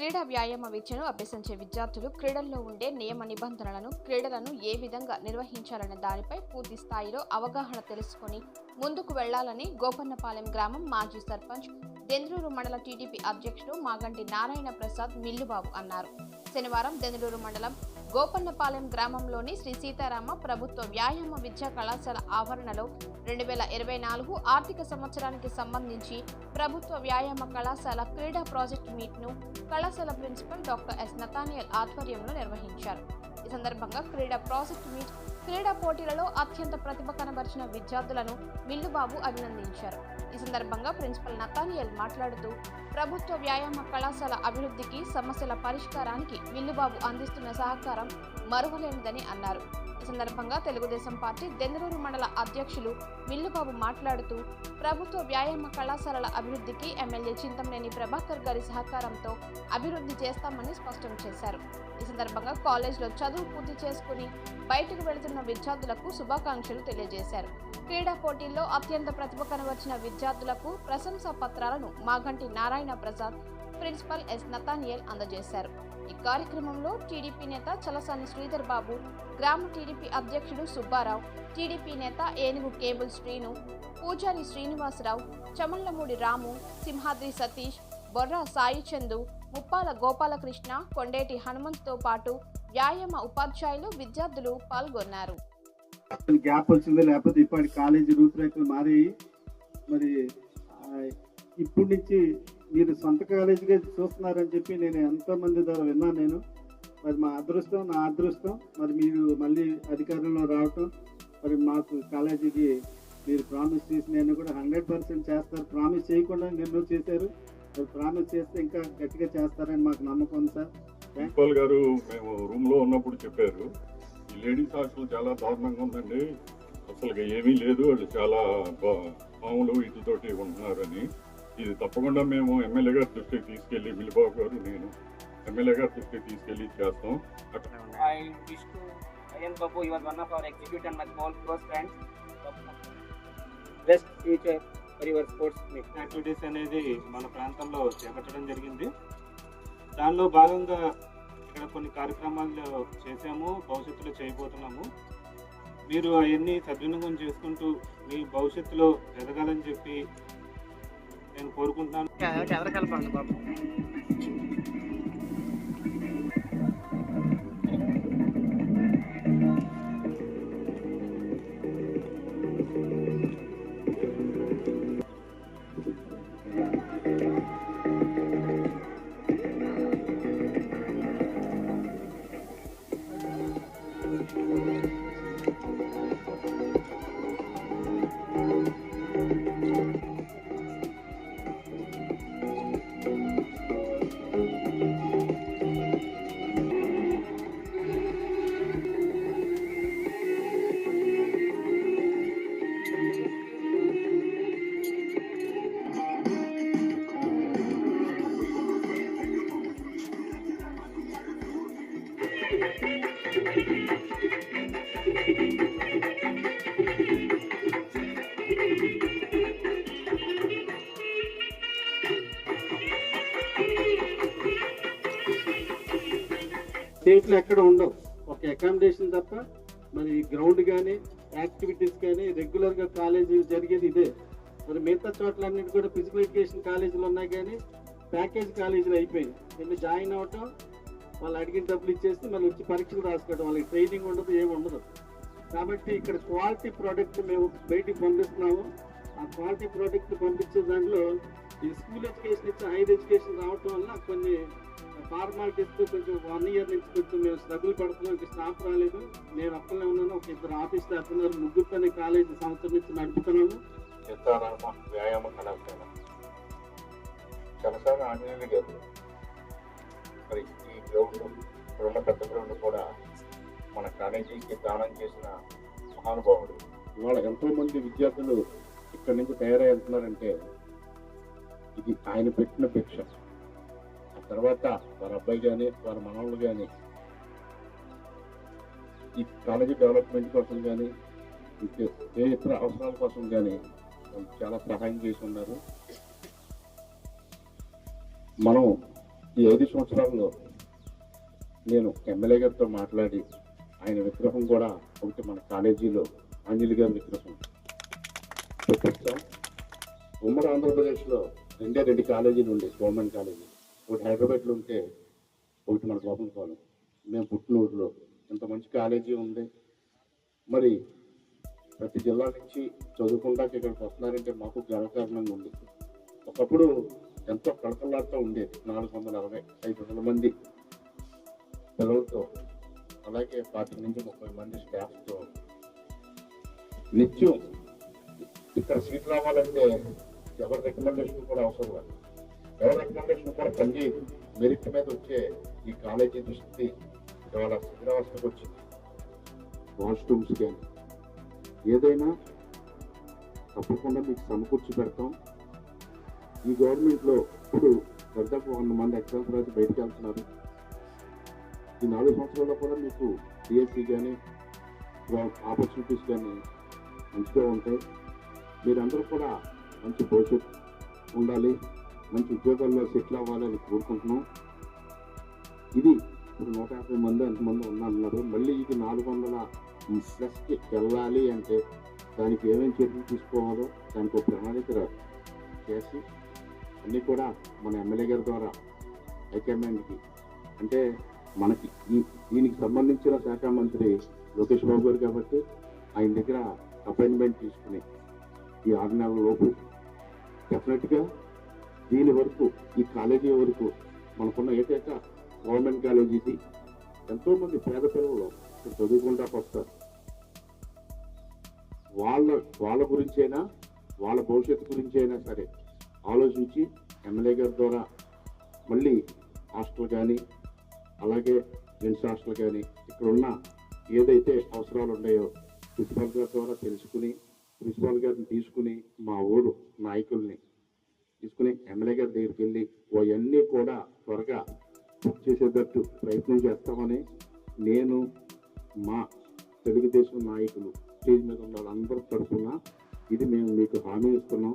క్రీడా వ్యాయామ విద్యను అభ్యసించే విద్యార్థులు క్రీడల్లో ఉండే నియమ నిబంధనలను క్రీడలను ఏ విధంగా నిర్వహించాలనే దానిపై పూర్తి స్థాయిలో అవగాహన తెలుసుకొని ముందుకు వెళ్ళాలని గోపన్నపాలెం గ్రామం మాజీ సర్పంచ్ దెంద్రూరు మండల టీడీపీ అధ్యక్షుడు మాగంటి నారాయణ ప్రసాద్ మిల్లుబాబు అన్నారు. శనివారం దెందులూరు మండలం గోపన్నపాలెం గ్రామంలోని శ్రీ సీతారామ ప్రభుత్వ వ్యాయామ విద్యా కళాశాల ఆవరణలో రెండు వేల ఇరవై నాలుగు ఆర్థిక సంవత్సరానికి సంబంధించి ప్రభుత్వ వ్యాయామ కళాశాల క్రీడా ప్రాజెక్ట్ మీట్ను కళాశాల ప్రిన్సిపల్ డాక్టర్ ఎస్. నతానియల్ ఆధ్వర్యంలో నిర్వహించారు. సందర్భంగా క్రీడా ప్రాజెక్ట్ మీట్ క్రీడా పోటీలలో అత్యంత ప్రతిభ కనబరిచిన విద్యార్థులను మిల్లుబాబు అభినందించారు. ఈ సందర్భంగా ప్రిన్సిపల్ నతానియల్ మాట్లాడుతూ ప్రభుత్వ వ్యాయామ కళాశాల అభివృద్ధికి సమస్యల పరిష్కారానికి విల్లుబాబు అందిస్తున్న సహకారం మరువలేనిదని అన్నారు. సందర్భంగా తెలుగుదేశం పార్టీ దెందరూరు మండల అధ్యక్షులు మిల్లుబాబు మాట్లాడుతూ ప్రభుత్వ వ్యాయామ కళాశాలల అభివృద్ధికి ఎమ్మెల్యే చింతమనేని ప్రభాకర్ గారి సహకారంతో అభివృద్ధి చేస్తామని స్పష్టం చేశారు. ఈ సందర్భంగా కాలేజ్లో చదువు పూర్తి చేసుకుని బయటకు వెళుతున్న విద్యార్థులకు శుభాకాంక్షలు తెలియజేశారు. క్రీడా పోటీల్లో అత్యంత ప్రతిభ కనవచ్చిన విద్యార్థులకు ప్రశంసా పత్రాలను Maganti Narayana Prasad principal S Nathaniel అందజేశారు. ఈ కార్యక్రమంలో టీడీపీ నేత చలసాని శ్రీధర్ బాబు గ్రామ టీడీపీ అధ్యక్షుడు సుబ్బారావు టీడీపీ నేత ఏనుగు కేబుల్ శ్రీను పూజారి శ్రీనివాసరావు చమల్లమూడి రాము సింహాద్రి సతీష్ బొర్రా సాయి చందు ముప్పాల గోపాలకృష్ణ కొండేటి హనుమంత్తో పాటు వ్యాయామ ఉపాధ్యాయులు విద్యార్థులు పాల్గొన్నారు. గ్యాప్ వచ్చింది లేకపోతే ఇప్పటి కాలేజీ రూపురేఖలు మారి మరి ఇప్పటి నుంచి మీరు సొంత కాలేజీగా చూస్తున్నారని చెప్పి నేను ఎంతో మంది ద్వారా విన్నాను నేను. మరి మా అదృష్టం నా అదృష్టం మరి మీరు మళ్ళీ అధికారంలో రావటం మరి మాకు కాలేజీకి మీరు ప్రామిస్ చేసి నేను కూడా హండ్రెడ్ పర్సెంట్ చేస్తారు. ప్రామిస్ చేయకుండా నిన్ను చేశారు. మరి ప్రామిస్ చేస్తే ఇంకా గట్టిగా చేస్తారని మాకు నమ్మకం ఉంది సార్. ప్రిన్సిపాల్ గారు మేము రూమ్లో ఉన్నప్పుడు చెప్పారు. ఈ లేడీస్ హాస్టల్ చాలా దారుణంగా ఉందండి. అసలు ఏమీ లేదు. వాళ్ళు చాలా బా- పాములు వీటితోటి ఉంటున్నారని. ఇది తప్పకుండా మేము ఎమ్మెల్యే గారి దృష్టికి తీసుకెళ్ళి విలుబాబు గారు నేను ఎమ్మెల్యే గారి దృష్టికి తీసుకెళ్ళి చేస్తాం. Best future for your sports meet. Activities అనేది మన ప్రాంతంలో చేపట్టడం జరిగింది దానిలో భాగంగా ఇక్కడ కొన్ని కార్యక్రమాలు చేసాము భవిష్యత్తులో చేయబోతున్నాము మీరు అవన్నీ సద్వినియోగం చేసుకుంటూ మీ భవిష్యత్తులో ఎదగాలని చెప్పి నేను కోరుకుంటున్నాను. ఎవరు కలపండి పాపం స్టేట్లో ఎక్కడ ఉండవు. ఒక అకామిడేషన్ తప్ప మరి గ్రౌండ్ కానీ యాక్టివిటీస్ కానీ రెగ్యులర్గా కాలేజీ జరిగేది ఇదే. మరి మిగతా చోట్లన్నిటి కూడా ఫిజికల్ ఎడ్యుకేషన్ కాలేజీలు ఉన్నాయి కానీ ప్యాకేజ్ కాలేజీలు అయిపోయింది వెళ్ళి జాయిన్ అవటం వాళ్ళు అడిగిన డబ్బులు ఇచ్చేసి మళ్ళీ వచ్చి పరీక్షలు రాసుకోవడం వాళ్ళకి ట్రైనింగ్ ఉండదు ఏమి ఉండదు. కాబట్టి ఇక్కడ క్వాలిటీ ప్రోడక్ట్ మేము బయటికి పంపిస్తున్నాము. ఆ క్వాలిటీ ప్రోడక్ట్ పంపించే దాంట్లో ఈ స్కూల్ ఎడ్యుకేషన్ ఇచ్చి హైయర్ ఎడ్యుకేషన్ రావటం వల్ల కొన్ని ఫార్మాలిటీస్తో కొంచెం వన్ ఇయర్ నుంచి కొంచెం మేము స్ట్రగుల్ పడుతున్నాం ఇంకా స్టాఫ్ రాలేదు. నేను అక్కడనే ఉన్నాను ఒక ఇద్దరు ఆఫీస్ స్టాఫ్ ఉన్నారు ముగ్గురుతోనే కాలేజీ సంవత్సరం నుంచి నడుపుతున్నాము. సీతారామ వ్యాయామ కళాశాల. కళాశాల ఆంజనేయులు గారు మరి ఈ గ్రౌండ్ ఇప్పుడున్న పెద్ద గ్రౌండ్ కూడా మన కాలేజీకి దానం చేసిన మహానుభావుడు. ఇవాళ ఎంతో మంది విద్యార్థులు ఇక్కడి నుంచి తయారవుతున్నారంటే ఇది ఆయన పెట్టిన భిక్ష. ఆ తర్వాత వారి అబ్బాయి కానీ వారి మనవాళ్ళు కానీ ఈ కాలేజీ డెవలప్మెంట్ కోసం కానీ ఏ ఇతర అవసరాల కోసం కానీ వాళ్ళు చాలా సహాయం చేసి ఉన్నారు. మనం ఈ ఐదు సంవత్సరాల్లో నేను ఎమ్మెల్యే గారితో మాట్లాడి ఆయన విగ్రహం కూడా ఒకటి మన కాలేజీలో అంజలి గారి విగ్రహం. పెట్టిస్తాం ఉమ్మడి ఆంధ్రప్రదేశ్లో రెండే రెండు కాలేజీలు ఉండే గవర్నమెంట్ కాలేజీ. ఒకటి హైదరాబాద్లో ఉంటే ఒకటి మన గోపన్ కాలేజ్. మేము పుట్టినూరులో. ఇంత మంచి కాలేజీ ఉంది. మరి ప్రతి జిల్లా నుంచి చదువుకుంటాక ఇక్కడికి వస్తున్నారంటే మాకు గర్వకారణంగా ఉంది. ఒకప్పుడు ఎంతో కళకళలాడుతూ ఉండేది. నాలుగు వందల అరవై ఐదు వందల మంది పిల్లలతో అలాగే పాతి నుంచి ముప్పై మంది స్టాఫ్తో నిత్యం ఇక్కడ సీట్ రావాలంటే ఎవరి రికమెండేషన్ కూడా అవసరం లేదు. ఎవరి రికమెండేషన్ కూడా పనిచేయదు మెరిట్ మీద వచ్చే ఈ కాలేజీ దృష్టి ఇవాళ శిథిరావస్థకు వచ్చింది. వాష్రూమ్స్ కానీ ఏదైనా తప్పకుండా మీకు సమకూర్చి పెడతాం. ఈ గవర్నమెంట్లో ఇప్పుడు దాదాపు వంద మంది ఎగ్జామ్స్ రాసి బయటకు వెళ్తున్నారు. ఈ నాలుగు సంవత్సరాల్లో కూడా మీకు డిఎస్సి కానీ ఆపర్చునిటీస్ కానీ మంచిగా ఉంటాయి. మీరందరూ కూడా మంచి భవిష్యత్తు ఉండాలి. మంచి ఉద్యోగాల్లో సెటిల్ అవ్వాలని కోరుకుంటున్నాం. ఇది ఇప్పుడు నూట యాభై మంది ఎంతమంది ఉన్నారు మళ్ళీ ఇది నాలుగు వందల ప్లస్కి వెళ్ళాలి అంటే దానికి ఏమేమి చర్యలు తీసుకోవాలో దానికి ఒక ప్రణాళిక చేసి అన్నీ కూడా మన ఎమ్మెల్యే గారి ద్వారా హైకమాండ్కి అంటే మనకి దీనికి సంబంధించిన శాఖ మంత్రి లోకేష్ బాబు గారు కాబట్టి ఆయన దగ్గర అపాయింట్మెంట్ తీసుకుని ఈ ఆరు నెలల లోపు డెఫినెట్గా దీని వరకు ఈ కాలేజీ వరకు మనకున్న ఏకైక గవర్నమెంట్ కాలేజీ ఇది. ఎంతోమంది పేద పిల్లలు చదువుకుంటా వస్తారు. వాళ్ళ వాళ్ళ గురించైనా వాళ్ళ భవిష్యత్తు గురించి అయినా సరే ఆలోచించి ఎమ్మెల్యే గారి ద్వారా మళ్ళీ హాస్టల్ కానీ అలాగే జెంట్స్ హాస్టల్ కానీ ఇక్కడ ఉన్న ఏదైతే అవసరాలు ఉన్నాయో ప్రిన్సిపాల్ గారి ద్వారా తెలుసుకుని ప్రిన్సిపాల్ గారిని తీసుకుని మా ఊరు నాయకుల్ని తీసుకుని ఎమ్మెల్యే గారి దగ్గరికి వెళ్ళి అవన్నీ కూడా త్వరగా చేసేటట్టు ప్రయత్నం చేస్తామని నేను మా తెలుగుదేశం నాయకులు స్టేజ్ మీద ఉన్న వాళ్ళందరి తరఫున ఇది మేము మీకు హామీ ఇస్తున్నాం.